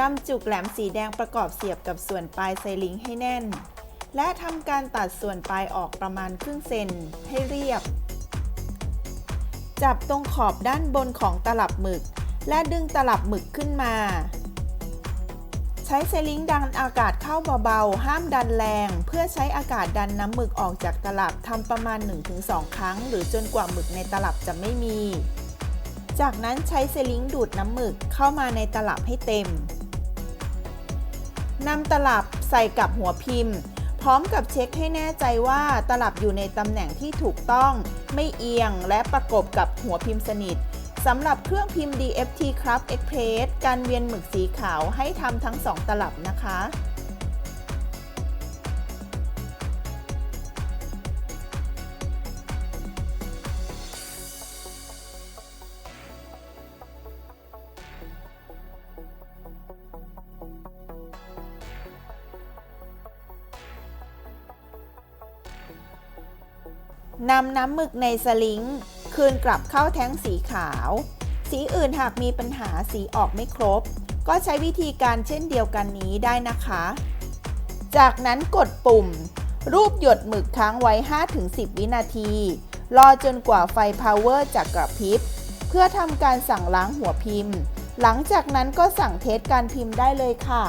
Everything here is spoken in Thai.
นำจุกแหลมสีแดงประกอบเสียบกับส่วนปลายไซลิงให้แน่น และทำการตัดส่วนปลายออกประมาณครึ่งเซนให้เรียบ จับตรงขอบด้านบนของตลับหมึก และดึงตลับหมึกขึ้นมา ใช้ไซลิงดันอากาศเข้าเบาๆ ห้ามดันแรง เพื่อใช้อากาศดันน้ำหมึกออกจากตลับทำประมาณ 1-2 ครั้ง หรือจนกว่าหมึกในตลับจะไม่มีจากนั้นใช้ไซลิงดูดน้ำหมึกเข้ามาในตลับให้เต็ม นำตลับใส่กับหัวพิมพ์ พร้อมกับเช็คให้แน่ใจว่าตลับอยู่ในตำแหน่งที่ถูกต้อง ไม่เอียงและประกบกับหัวพิมพ์สนิทสำหรับเครื่องพิมพ์ DFT Craft Express การเวียนหมึกสีขาวให้ทำทั้ง 2 ตลับนะคะ นำน้ำหมึกในสลิงคืนกลับเข้าแท้งสีขาว สีอื่นหากมีปัญหาสีออกไม่ครบ ก็ใช้วิธีการเช่นเดียวกันนี้ได้นะคะ จากนั้นกดปุ่ม รูปหยดหมึกค้างไว้ 5-10 วินาที รอจนกว่าไฟพาวเวอร์จะกระพริบ เพื่อทำการสั่งล้างหัวพิมพ์ หลังจากนั้นก็สั่งเทสการพิมพ์ได้เลยค่ะ